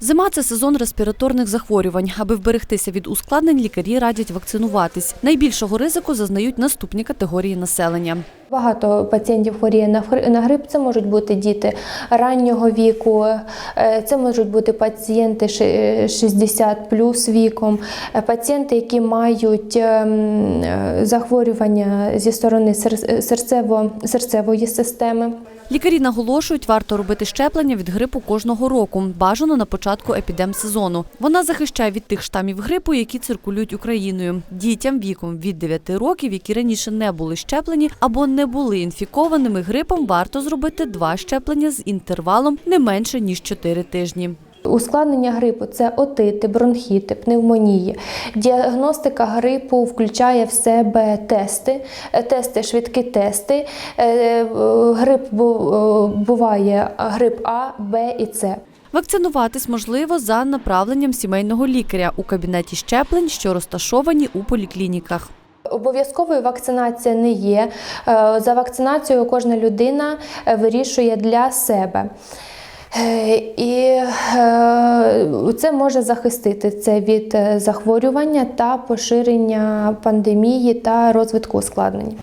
Зима це сезон респіраторних захворювань. Аби вберегтися від ускладнень, лікарі радять вакцинуватись. Найбільшого ризику зазнають наступні категорії населення. Багато пацієнтів хворіє на грип. Це можуть бути діти раннього віку, е, це можуть бути пацієнти ши- 60 плюс віком, е, пацієнти, які мають ем, е, захворювання зі сторони серцево, серцевої системи. Лікарі наголошують, варто робити щеплення від грипу кожного року, бажано на початку епідемсезону. Вона захищає від тих штамів грипу, які циркулюють Україною. Дітям віком від 9 років, які раніше не були щеплені або не були інфікованими грипом, варто зробити два щеплення з інтервалом не менше ніж 4 тижні. Ускладнення грипу це отити, бронхіти, пневмонії. Діагностика грипу включає в себе тести, е, тести, швидкі тести. Е, е, Грип буває грип А, Б і С. Вакцинуватись можливо за направленням сімейного лікаря у кабінеті щеплень, що розташовані у поліклініках. Обов'язковою вакцинація не є. Е, За вакцинацією кожна людина е, вирішує для себе. Е, І це може захистити це від захворювання та поширення пандемії та розвитку ускладнень.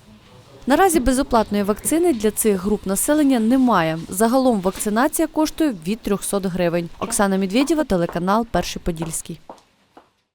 Наразі безоплатної вакцини для цих груп населення немає. Загалом вакцинація коштує від 300 гривень. Оксана Медведєва, телеканал Перший Подільський.